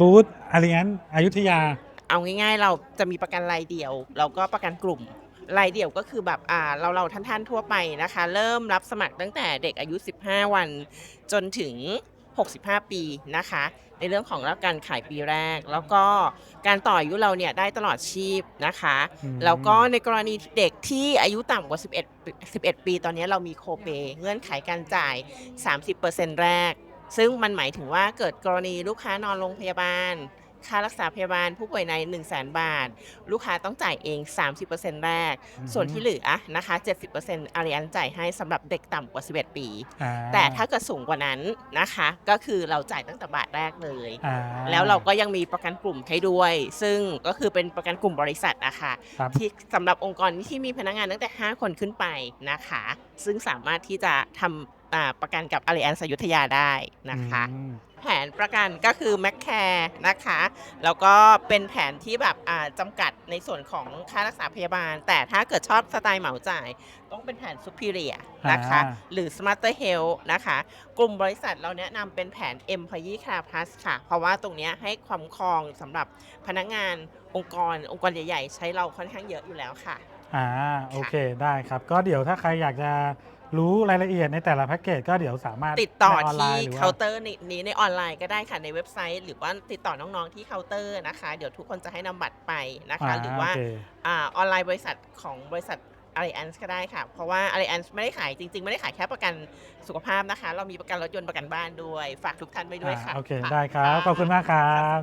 บูธอารียนอยุธยา เอาง่ายๆ เราจะมีประกันรายเดี่ยว แล้วก็ประกันกลุ่ม รายเดี่ยวก็คือแบบอ่าเราเราท่านๆ ทั่วไปนะคะ เริ่มรับสมัครตั้งแต่เด็กอายุ 15 วัน จนถึง 65 ปีนะคะ ในเรื่องของรับการขายปีแรก แล้วก็การต่ออายุเราเนี่ยได้ตลอดชีพนะคะ อืม แล้วก็ในกรณีเด็กที่อายุต่ำกว่า 11ปี11 ปี ตอนนี้เรามีโคเปเงื่อนไขการจ่าย 30%แรก ซึ่งมันหมายถึงว่าเกิดกรณีลูกค้านอนโรงพยาบาล ค่ารักษาพยาบาลผู้ป่วยใน 1 0 0 0 0แบาท ลูกค้าต้องจ่ายเอง 30%แรก อืม ส่วนที่เหลือนะคะ 70%อารีอันจ่ายให้สำหรับเด็กต่ำกว่า 11 ปี อ่าแต่ถ้าเกิดสูงกว่านั้นนะคะ ก็คือเราจ่ายตั้งแต่บาทแรกเลย อ่าแล้วเราก็ยังมีประกันกลุ่มให้ด้วย ซึ่งก็คือเป็นประกันกลุ่มบริษัทนะคะ ครับที่สำหรับองค์กรที่มีพนักงานตั้งแต่ 5 คนขึ้นไปนะคะ ซึ่งสามารถที่จะทำอ่า ประกันกับอารีอันสยุธยาได้นะคะอืมแผนประกันก็คือ m a c c a r e นะคะ แล้วก็เป็นแผนที่แบบอ่าจำกัดในส่วนของค่ารักษาพยาบาล แต่ถ้าเกิดชอบสไตล์เหมาจ่าย ต้องเป็นแผน Superior นะคะอ่าหรือ Smarter Health นะคะ กลุ่มบริษัทเราแนะนำเป็นแผน Employee Care Plus ค่ะ เพราะว่าตรงเนี้ยให้ความครองสำหรับพนักงานองค์กร องค์กรใหญ่ ๆ ใช้เราค่อนข้างเยอะอยู่แล้วค่ะ อ่า โอเค ได้ครับ ก็เดี๋ยวถ้าใครอยากจะ รู้รายละเอียดในแต่ละแพ็กเกจก็เดี๋ยวสามารถติดต่อในนไลที่น์หรือว่าเคาน์เตอร์นี้ในออนไลน์ก็ได้ค่ะในเว็บไซต์ หรือว่าติดต่อน้องๆที่เคาน์เตอร์นะคะ เดี๋ยวทุกคนจะให้นำบัตรไปนะคะ หรือว่าโเคอาออนไลน์บริษัทของบริษัท Allianz ก็ได้ค่ะ เพราะว่า Allianz ไม่ได้ขายจริง ๆ ไม่ได้ขายแค่ประกันสุขภาพนะคะ เรามีประกันรถยนต์ประกันบ้านด้วย ฝากทุกท่านไว้ด้วยค่ะ อ่าโอเค ได้ครับ ขอบคุณมากครับ